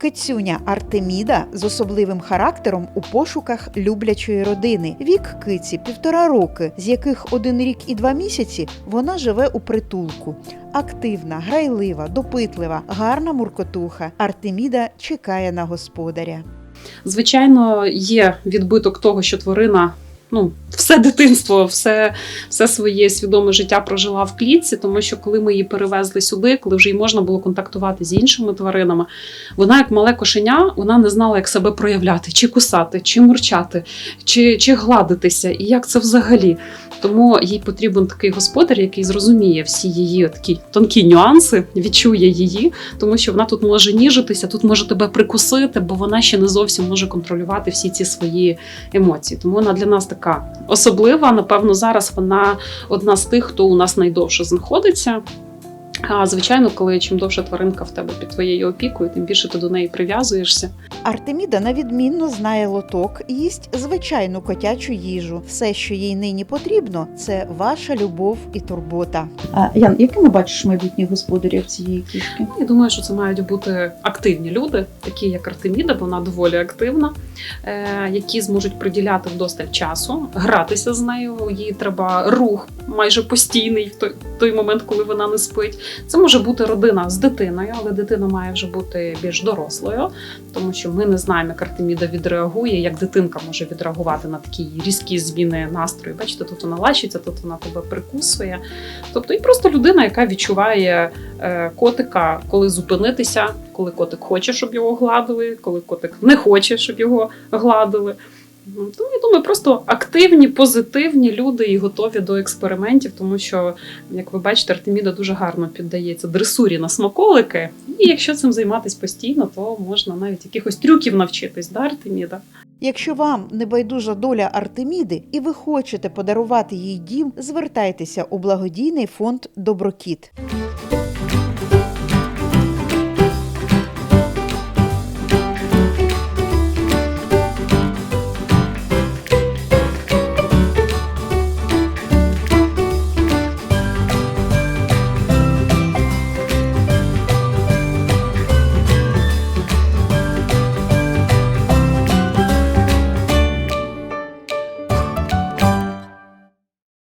Кицюня Артеміда з особливим характером у пошуках люблячої родини. Вік киці півтора роки, з яких один рік і два місяці вона живе у притулку. Активна, грайлива, допитлива, гарна муркотуха. Артеміда чекає на господаря. Звичайно, є відбиток того, що тварина. Ну, все дитинство, все, все своє свідоме життя прожила в клітці, тому що коли ми її перевезли сюди, коли вже й можна було контактувати з іншими тваринами, вона, як мале кошеня, вона не знала, як себе проявляти, чи кусати, чи мурчати, чи, чи гладитися, і як це взагалі. Тому їй потрібен такий господар, який зрозуміє всі її такі тонкі нюанси, відчує її, тому що вона тут може ніжитися, тут може тебе прикусити, бо вона ще не зовсім може контролювати всі ці свої емоції. Тому вона для нас така особлива. Напевно, зараз вона одна з тих, хто у нас найдовше знаходиться. А звичайно, коли чим довше тваринка в тебе під твоєю опікою, тим більше ти до неї прив'язуєшся. Артеміда на відмінно знає лоток, їсть звичайну котячу їжу. Все, що їй нині потрібно, це ваша любов і турбота. А, Ян, якими бачиш майбутніх господарів цієї кішки? Я думаю, що це мають бути активні люди, такі як Артеміда, бо вона доволі активна, е, які зможуть приділяти вдосталь часу, гратися з нею. Їй треба рух майже постійний в той, той момент, коли вона не спить. Це може бути родина з дитиною, але дитина має вже бути більш дорослою, тому що ми не знаємо, як Артеміда відреагує, як дитинка може відреагувати на такі різкі зміни настрою. Бачите, тут вона лащиться, тут вона тебе прикусує. Тобто, і просто людина, яка відчуває е, котика, коли зупинитися, коли котик хоче, щоб його гладили, коли котик не хоче, щоб його гладили. Ну, я думаю, просто активні, позитивні люди і готові до експериментів, тому що, як ви бачите, Артеміда дуже гарно піддається дресурі на смаколики. І якщо цим займатися постійно, то можна навіть якихось трюків навчитись, да, Артеміда? Якщо вам не байдужа доля Артеміди і ви хочете подарувати їй дім, звертайтеся у благодійний фонд Доброкіт.